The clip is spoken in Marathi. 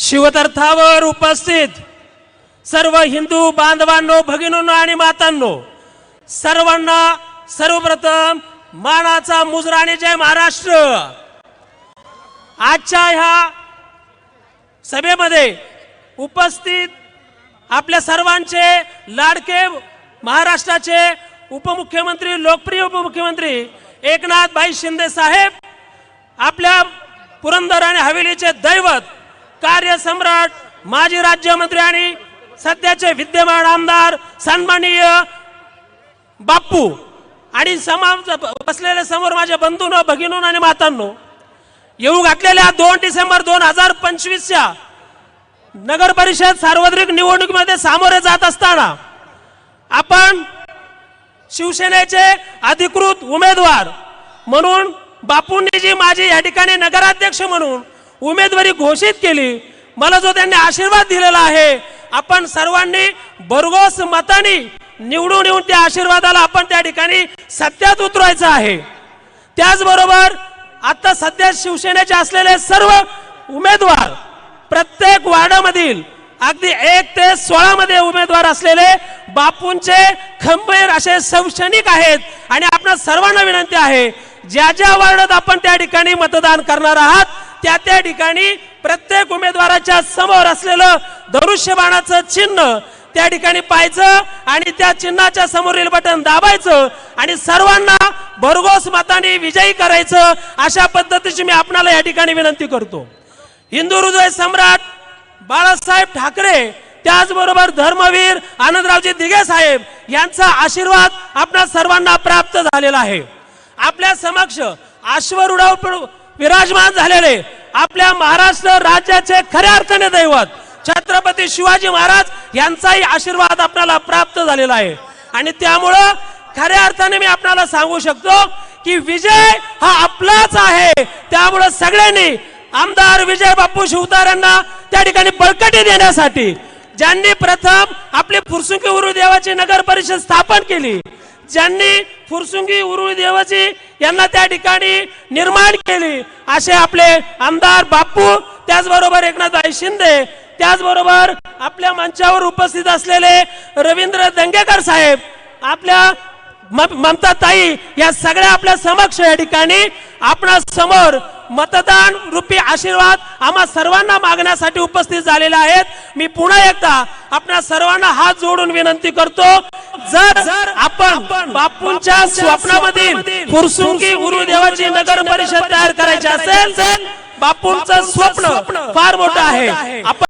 शिवतीर्थावर उपस्थित सर्व हिंदू बांधवांनो भगिनींनो आणि मातांनो सर्वांना सर्वप्रथम मानाचा मुजराणे जय महाराष्ट्र. आजच्या ह्या सभेमध्ये उपस्थित आपल्या सर्वांचे लाडके महाराष्ट्राचे उपमुख्यमंत्री लोकप्रिय उपमुख्यमंत्री एकनाथ भाई शिंदे साहेब आपल्या पुरंदर आणि हवेलीचे दैवत कार्यसम्राट माजी राज्यमंत्री आणि सध्याचे विद्यमान आमदार सन्माननीय बाप्पू आणि समाज बसलेले समोर माझ्या बंधून भगिनून आणि मातांनो येऊ घातलेल्या दोन डिसेंबर दोन हजार पंचवीसच्या नगर परिषद सार्वत्रिक निवडणुकीमध्ये सामोरे जात असताना आपण शिवसेनेचे अधिकृत उमेदवार म्हणून बापूंनी जी माझी या ठिकाणी नगराध्यक्ष म्हणून उमेदवारी घोषित केली. मला जो त्यांनी आशीर्वाद दिलेला आहे आपण सर्वांनी भरघोस मताने निवडून येऊन त्या आशीर्वादाला आपण त्या ठिकाणी सत्यात उतरवायचं आहे. त्याचबरोबर आता सध्या शिवसेनेचे असलेले सर्व उमेदवार प्रत्येक वार्डामधील अगदी एक ते सोळा मध्ये उमेदवार असलेले बापूंचे खंबीर असे शैक्षणिक आहेत. आणि आपल्या सर्वांना विनंती आहे ज्या ज्या वार्डात आपण त्या ठिकाणी मतदान करणार आहात त्या त्या ठिकाणी प्रत्येक उमेदवाराच्या समोर असलेलं धनुष्यबाणाचं चिन्ह त्या ठिकाणी पाहायचं आणि त्या चिन्हाच्या समोरील बटन दाबायचं आणि सर्वांना भरघोस मताने विजयी करायचं अशा पद्धतीची मी आपणाला या ठिकाणी विनंती करतो. हिंदू हृदय सम्राट बाळासाहेब ठाकरे त्याचबरोबर धर्मवीर आनंदरावजी दिघे साहेब यांचा आशीर्वाद आपल्या सर्वांना प्राप्त झालेला आहे. आपल्या समक्ष अश्वरूढावर विराजमान झालेले आपल्या महाराष्ट्र राज्याचे खऱ्या अर्थाने दैवत छत्रपती शिवाजी महाराज यांचाही आशीर्वाद आपल्याला प्राप्त झालेला आहे. आणि त्यामुळं खऱ्या अर्थाने मी आपल्याला सांगू शकतो की विजय हा आपलाच आहे. त्यामुळं सगळ्यांनी आमदार विजय बापू शिवतारांना त्या ठिकाणी बळकटी देण्यासाठी ज्यांनी प्रथम आपली फुरसुंगी उरुळ देवाची नगर परिषद स्थापन केली ज्यांनी फुरसुंगी उरुळ देवाची यांना त्या ठिकाणी निर्माण केली. असे आपले आमदार बाप्पू त्याचबरोबर एकनाथभाई शिंदे त्याचबरोबर आपल्या मंचावर उपस्थित असलेले रवींद्र दंगेकर साहेब आपल्या म- ममता ताई या सगळ्या आपल्या समक्ष या ठिकाणी आपणा समोर मतदान रूपी आशीर्वाद आम्हा सर्वांना मागण्यासाठी उपस्थित झालेले आहेत. मी पुन्हा एकदा आपल्या सर्वांना हात जोडून विनंती करतो जर जर आपण बापूंच्या स्वप्नामधील फुरसुंगी गुरुदेवाची नगर परिषद तयार करायची असेल बापूंचं स्वप्न फार मोठं आहे. आपण